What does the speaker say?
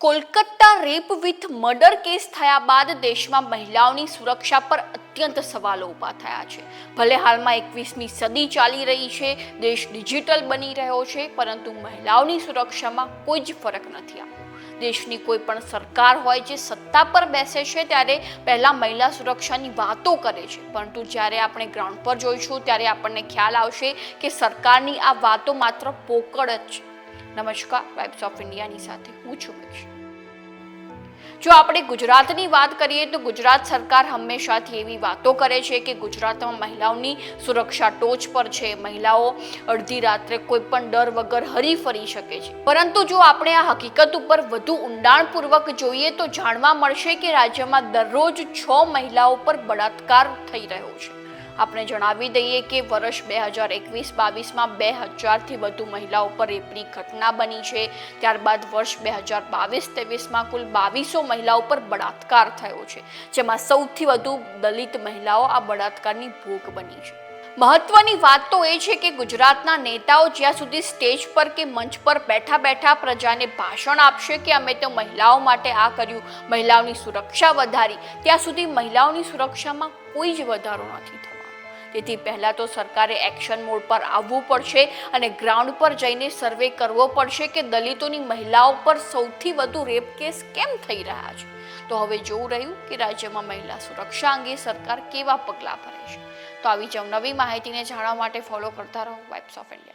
Kolkata rape with murder case થયા બાદ દેશમાં મહિલાઓની સુરક્ષા પર અત્યંત સવાલો ઊભા થયા છે. ભલે હાલમાં એકવીસમી સદી ચાલી રહી છે, દેશ ડિજિટલ બની રહ્યો છે, પરંતુ મહિલાઓની સુરક્ષામાં કોઈ જ ફરક નથી આવ્યો દેશની કોઈ પણ સરકાર હોય જે સત્તા પર બેસે છે, ત્યારે પહેલાં મહિલા સુરક્ષાની વાતો કરે છે. પરંતુ જ્યારે આપણે ગ્રાઉન્ડ પર જોઈશું, ત્યારે આપણને ખ્યાલ આવશે કે સરકારની આ વાતો માત્ર પોકળ જ છે. નમસ્કાર વાઇબ્સ ઓફ ઇન્ડિયાની સાથે હું છું જો આપણે ગુજરાતની વાત કરીએ તો ગુજરાત સરકાર હંમેશાથી એવી વાતો કરે છે કે ગુજરાતમાં મહિલાઓની સુરક્ષા ટોચ પર છે. મહિલાઓ અડધી રાત્રે કોઈ પણ ડર વગર હરી ફરી શકે છે. પરંતુ જો આપણે આ હકીકત ઉપર વધુ ઊંડાણપૂર્વક જોઈએ તો જાણવા મળશે કે રાજ્યમાં દરરોજ છ મહિલાઓ પર બળાત્કાર થઈ રહ્યો છે. આપણે જણાવી દઈએ કે વર્ષ બે હજાર એકવીસ બાવીસમાં બે હજારથી વધુ મહિલાઓ પર રેપની ઘટના બની છે. ત્યારબાદ વર્ષ બે હજાર બાવીસ ત્રેવીસમાં કુલ બાવીસો મહિલાઓ પર બળાત્કાર થયો છે, જેમાં સૌથી વધુ દલિત મહિલાઓ આ બળાત્કારની ભોગ બની છે. મહત્વની વાત તો એ છે કે ગુજરાતના નેતાઓ જ્યાં સુધી સ્ટેજ પર કે મંચ પર બેઠા બેઠા પ્રજાને ભાષણ આપશે કે અમે તો મહિલાઓ માટે આ કર્યું, મહિલાઓની સુરક્ષા વધારી, ત્યાં સુધી મહિલાઓની સુરક્ષામાં કોઈ જ વધારો નથી થવાનો તેથી પહેલાં તો સરકારે એક્શન મોડ પર આવવું પડશે અને ગ્રાઉન્ડ પર જઈને સર્વે કરવો પડશે કે દલિતોની મહિલાઓ પર સૌથી વધુ રેપ કેસ કેમ થઈ રહ્યા છે. તો હવે જોવું રહ્યું કે રાજ્યમાં મહિલા સુરક્ષા અંગે સરકાર કેવા પગલાં ભરે છે. તો આવી જ નવી માહિતીને જાણવા માટે ફોલો કરતા રહો વાઇબ્સ ઓફ ઇન્ડિયા